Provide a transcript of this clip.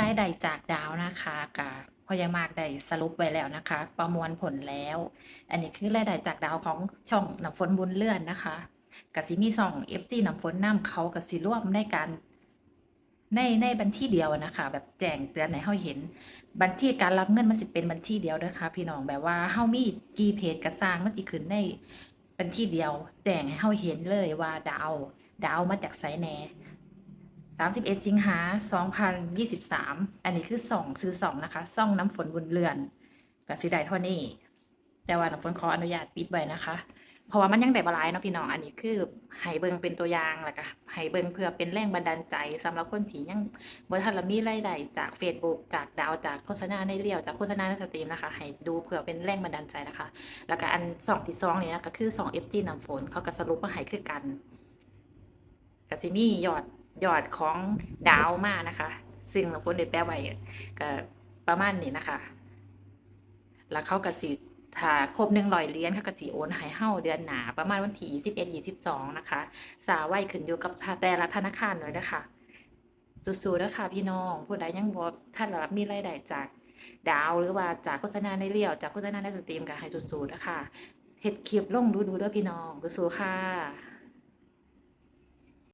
รายได้จากดาวนะคะกะพอยังมากได้สรุปไว้แล้วนะคะ ประมวลผลแล้ว อันนี้คือรายได้จากดาวของช่องน้ำฝนบุญเลื่อนนะคะกสิมีช่อง FC น้ำฝนน้ำเขากสิร่วมในการในในบัญชีเดียวนะคะแบบแจ้งเตือนให้เฮาเห็น บัญชีการรับเงินมันสิเป็นบัญชีเดียวด้อค่ะพี่น้องแบบว่าเฮามีกี่เพจก็สร้างมันสิขึ้นในบัญชีเดียว แจ้งให้เฮาเห็นเลยว่าดาว ดาวมาจากไสแหน 31 สิงหา 2023 อันนี้คือส่องซื้อส่องนะคะส่องน้ำฝนบุญเรือนกับสิได้เท่านี้ แต่ว่าน้ำฝนขออนุญาตปิดไว้นะคะ เพราะว่ามันยังได้บหลายเนาะพี่น้อง อันนี้คือให้เบิงเป็นตัวอย่างแล้วก็ให้เบิงเพื่อเป็นแรงบันดาลใจสำหรับคนที่ยังบ่ทันละมีรายได้จาก Facebook จากดาวจากโฆษณาในเรียวจากโฆษณาในสตรีมนะคะ ให้ดูเพื่อเป็นแรงบันดาลใจนะคะ แล้วก็อันสองที่สองเนี่นะก็คือสอง FG น้ำฝนเขาก็สรุปมาให้คือกันก็สิมียอด ยอดของดาวมานะคะ ซึ่งเราพ้นได้แปลไว้ก็ประมาณนี้นะคะ แล้วเขาก็สิถ้าครบหนึ่งร้อยเหรียญเขาก็สิโอนให้เฮาเดือนหนาประมาณวันที่ยี่สิบเอ็ดยี่สิบสองนะคะ สาไว้ขึ้นอยู่กับแต่ละธนาคารเลยนะคะสู้ๆนะคะพี่น้องผู้ใดยังบ่ท่านรับมีรายได้จากดาวหรือว่าจากโฆษณาในเรียวจากโฆษณาในสตรีมก็ให้สู้ๆนะคะเฮ็ดคลิปลงดูๆเด้อพี่น้องสู้ๆค่ะ